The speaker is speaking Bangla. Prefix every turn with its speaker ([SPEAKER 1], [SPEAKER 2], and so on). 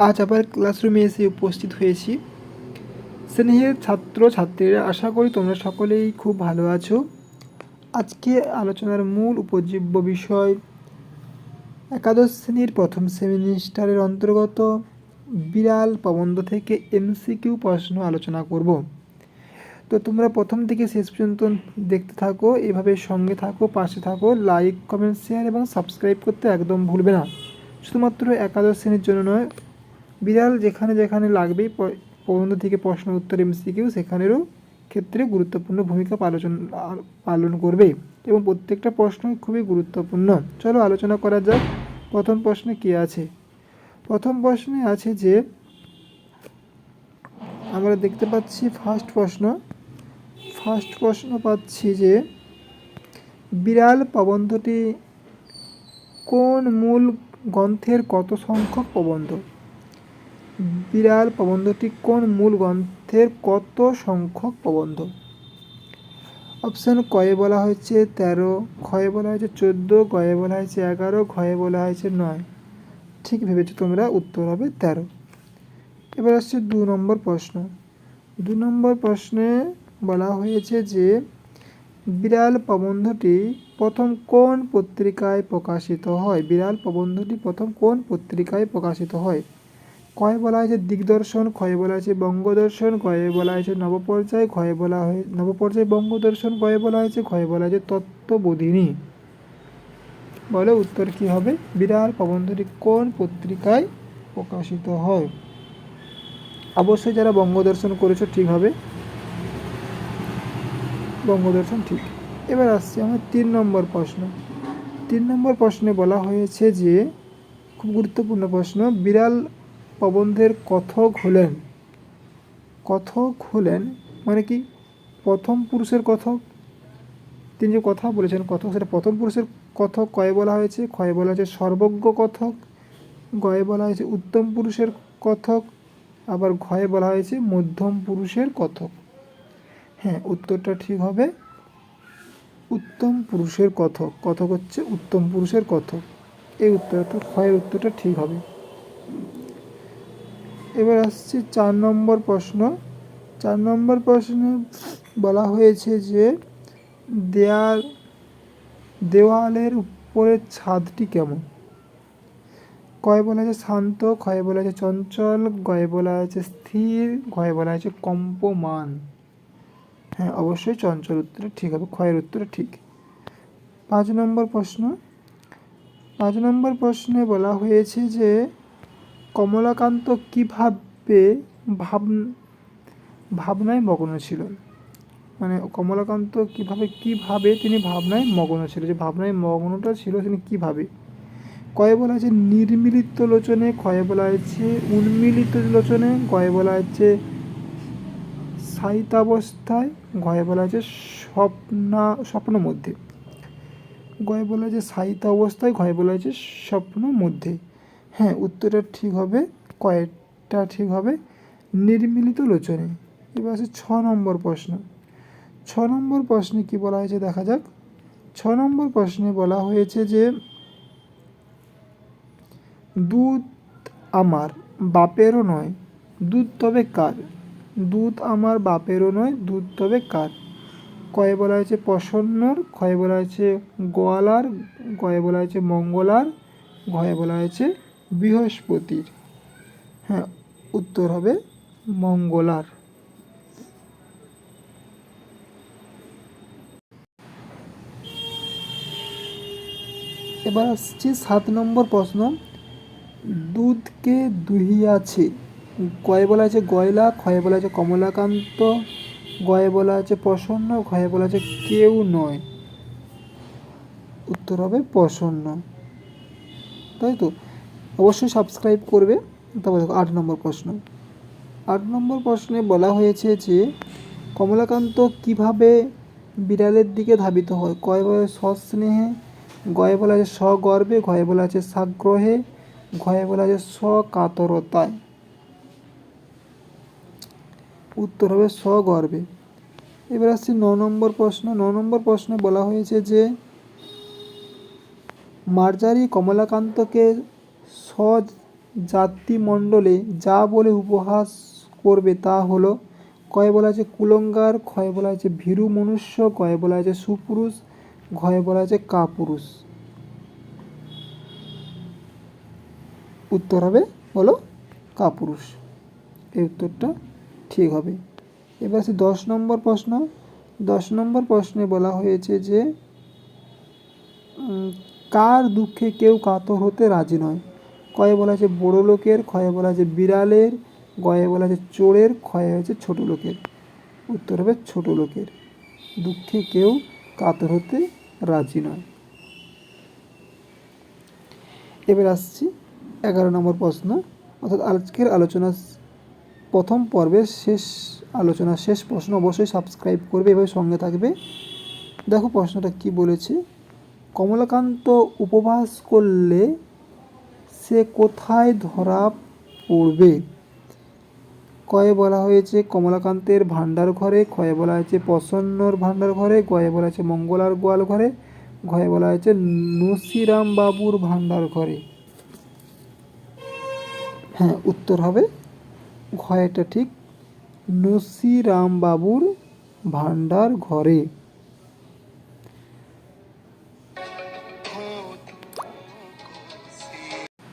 [SPEAKER 1] আজ আবার ক্লাসরুমে এসে উপস্থিত হয়েছি। স্নেহের ছাত্র ছাত্রীরা আশা করি তোমরা সকলেই খুব ভালো আছো। আজকে আলোচনার মূল উপজীব্য বিষয় একাদশ শ্রেণির প্রথম সেমিস্টারের অন্তর্গত বিড়াল প্রবন্ধ থেকে এমসিকিউ প্রশ্ন আলোচনা করব। তো তোমরা প্রথম থেকে শেষ পর্যন্ত দেখতে থাকো, এভাবে সঙ্গে থাকো, পাশে থাকো, লাইক, কমেন্ট, শেয়ার এবং সাবস্ক্রাইব করতে একদম ভুলবে না। শুধুমাত্র একাদশ শ্রেণির জন্য নয় বিড়াল যেখানে যেখানে লাগবেই প্রবন্ধ থেকে প্রশ্ন, উত্তর, এমসিকিউ, সেখানেরও ক্ষেত্রে গুরুত্বপূর্ণ ভূমিকা পালন পালন করবে। এবং প্রত্যেকটা প্রশ্ন খুবই গুরুত্বপূর্ণ। চলো আলোচনা করা যাক, প্রথম প্রশ্নে কী আছে? প্রথম প্রশ্নে আছে যে, আমরা দেখতে পাচ্ছি ফার্স্ট প্রশ্ন। ফার্স্ট প্রশ্ন পাচ্ছি যে, বিড়াল প্রবন্ধটি কোন মূল গ্রন্থের কত সংখ্যক প্রবন্ধ? বিড়াল প্রবন্ধটি কোন মূল গ্রন্থের কত সংখ্যক প্রবন্ধ? অপশান কয়ে বলা হয়েছে তেরো ক্ষয়ে বলা হয়েছে চোদ্দ গয়ে বলা হয়েছে এগারো ঘয়ে বলা হয়েছে নয়। ঠিক ভেবেছো তোমরা? উত্তর হবে তেরো। এবার আসছে দু নম্বর প্রশ্ন। দু নম্বর প্রশ্নে বলা হয়েছে যে, বিড়াল প্রবন্ধটি প্রথম কোন পত্রিকায় প্রকাশিত হয়? বিড়াল প্রবন্ধটি প্রথম কোন পত্রিকায় প্রকাশিত হয়? কয়ে বলা হয়েছে দিগদর্শন ক্ষয়ে বলা হয়েছে বঙ্গদর্শন, কয়ে বলা হয়েছে নবপর্যায় ক্ষয়ে বলা হয়ে নবপর্যায় বঙ্গদর্শন, কয়ে বলা হয়েছে ক্ষয়ে বলা হয়েছে তত্ত্ববোধিনী। বলে উত্তর কি হবে? বিড়াল প্রবন্ধটি কোন পত্রিকায় প্রকাশিত হয়? অবশ্যই যারা বঙ্গদর্শন করেছ, ঠিক হবে। বঙ্গদর্শন ঠিক। এবার আসছি আমার তিন নম্বর প্রশ্ন। তিন নম্বর প্রশ্নে বলা হয়েছে যে, খুব গুরুত্বপূর্ণ প্রশ্ন, বিড়াল প্রবন্ধের কথক হলেন। কথক হলেন মানে কি? প্রথম পুরুষের কথক। তিনি যে কথা বলেছেন কথক, সেটা প্রথম পুরুষের কথক কয়ে বলা হয়েছে? ক্ষয়ে বলা হয়েছে সর্বজ্ঞ কথক। গয়ে বলা হয়েছে উত্তম পুরুষের কথক। আবার ঘয়ে বলা হয়েছে মধ্যম পুরুষের কথক। হ্যাঁ উত্তরটা ঠিক হবে। উত্তম পুরুষের কথক। কথক হচ্ছে উত্তম পুরুষের কথক। এই উত্তরটা, ক্ষয়ের উত্তরটা ঠিক হবে। এবার আসছে চার নম্বর প্রশ্ন। চার নম্বর প্রশ্নে বলা হয়েছে যে, দেয়াল, দেওয়ালের উপরের ছাদটি কেমন? কয় বলা আছে শান্ত ক্ষয় বলা আছে চঞ্চল গয়ে বলা আছে স্থির ঘয়ে বলা আছে কম্পমান। হ্যাঁ অবশ্যই চঞ্চল উত্তরে ঠিক হবে, ক্ষয়ের উত্তরে ঠিক। পাঁচ নম্বর প্রশ্ন। পাঁচ নম্বর প্রশ্নে বলা হয়েছে যে কমলাকান্ত কীভাবে ভাব ভাবনায় মগ্ন ছিল মানে কমলাকান্ত কীভাবে কীভাবে তিনি ভাবনায় মগ্ন ছিল যে ভাবনায় মগ্নটা ছিল তিনি কীভাবে? কয়ে বলা হয়েছে নির্মিলিত লোচনে ক্ষয়ে বলা হয়েছে উন্মিলিত লোচনে গয়ে বলা হচ্ছে সাহিতাবস্থায় গয়ে বলা হয়েছে স্বপ্না স্বপ্ন মধ্যে। গয়ে বলা হয়েছে সাহিত্য অবস্থায় ঘয়ে বলা হয়েছে স্বপ্ন মধ্যে। হ্যাঁ উত্তরটা ঠিক হবে, কয়েকটা ঠিক হবে। নির্মিলিত লোচনে। এবার আছে ছ নম্বর প্রশ্ন। ছ নম্বর প্রশ্নে কি বলা হয়েছে দেখা যাক। ছ নম্বর প্রশ্নে বলা হয়েছে যে, দুধ আমার বাপেরও নয়, দুধ তবে কার? দুধ আমার বাপেরও নয়, দুধ তবে কার? কয়ে বলা হয়েছে প্রসন্নর ক্ষয়ে বলা হয়েছে গোয়ালার গয়ে বলা হয়েছে মঙ্গলার ঘয়ে বলা হয়েছে বৃহস্পতির। হ্যাঁ উত্তর হবে মঙ্গলার। এবার আসছে সাত নম্বর প্রশ্ন। দুধকে দুহিয়াছে। কয়ে বলা আছে গয়লা, ক্ষয়ে বলা আছে কমলাকান্ত, গয়ে বলা আছে প্রসন্ন ঘয়ে বলা আছে কেউ নয়। উত্তর হবে প্রসন্ন। তাই তো? অবশ্যই সাবস্ক্রাইব করবে। তারপর দেখো আট নম্বর প্রশ্ন। আট নম্বর প্রশ্নে বলা হয়েছে যে, কমলাকান্ত কীভাবে বিড়ালের দিকে ধাবিত হয়? কয় বলে সস্নেহে গয়ে বলা আছে স্বগর্বে, ঘয়ে বলা আছে সাগ্রহে, ঘয়ে বলা আছে স্বকাতরতায়। উত্তর হবে স্বগর্বে। এবার আসছি ন নম্বর প্রশ্ন। ন নম্বর প্রশ্নে বলা হয়েছে যে, মার্জারি কমলাকান্তকে সজ জাতিমণ্ডলে যা বলে উপহাস করবে তা হলো, কয়ে বলা আছে কুলঙ্গার, ক্ষয়ে বলা আছে ভীরু মনুষ্য কয়ে বলা আছে সুপুরুষ ঘয়ে বলা আছে কাপুরুষ। উত্তর হবে হলো কাপুরুষ। এই উত্তরটা ঠিক হবে। এবার আছে দশ নম্বর প্রশ্ন। দশ নম্বর প্রশ্নে বলা হয়েছে যে কার দুঃখে কেউ কাতর হতে রাজি নয়? কয়ে বলা আছে বড় লোকের ক্ষয়ে বলা আছে বিড়ালের গয়ে বলা আছে চোরের ক্ষয়ে হয়েছে ছোট লোকের। উত্তর হবে ছোট লোকের। দুঃখে কেউ কাতর হতে রাজি নয়। এবার আসছি এগারো নম্বর প্রশ্ন। অর্থাৎ আজকের আলোচনা প্রথম পর্বের শেষ আলোচনা শেষ প্রশ্ন অবশ্যই সাবস্ক্রাইব করবে, এভাবে সঙ্গে থাকবে। দেখো প্রশ্নটা কি বলেছে? কমলাকান্ত উপবাস করলে সে কোথায় ধরা পড়বে? কয়ে বলা হয়েছে, কমলাকান্তের ভাণ্ডার ঘরে ক্ষয়ে বলা হয়েছে, প্রসন্নর ভাণ্ডার ঘরে গয়ে বলা হয়েছে, মঙ্গলার গোয়াল ঘরে ঘয়ে বলা হয়েছে নসিরাম বাবুর ভাণ্ডার ঘরে। হ্যাঁ উত্তর হবে, ঘয়েটা ঠিক নসিরাম বাবুর ভাণ্ডার ঘরে।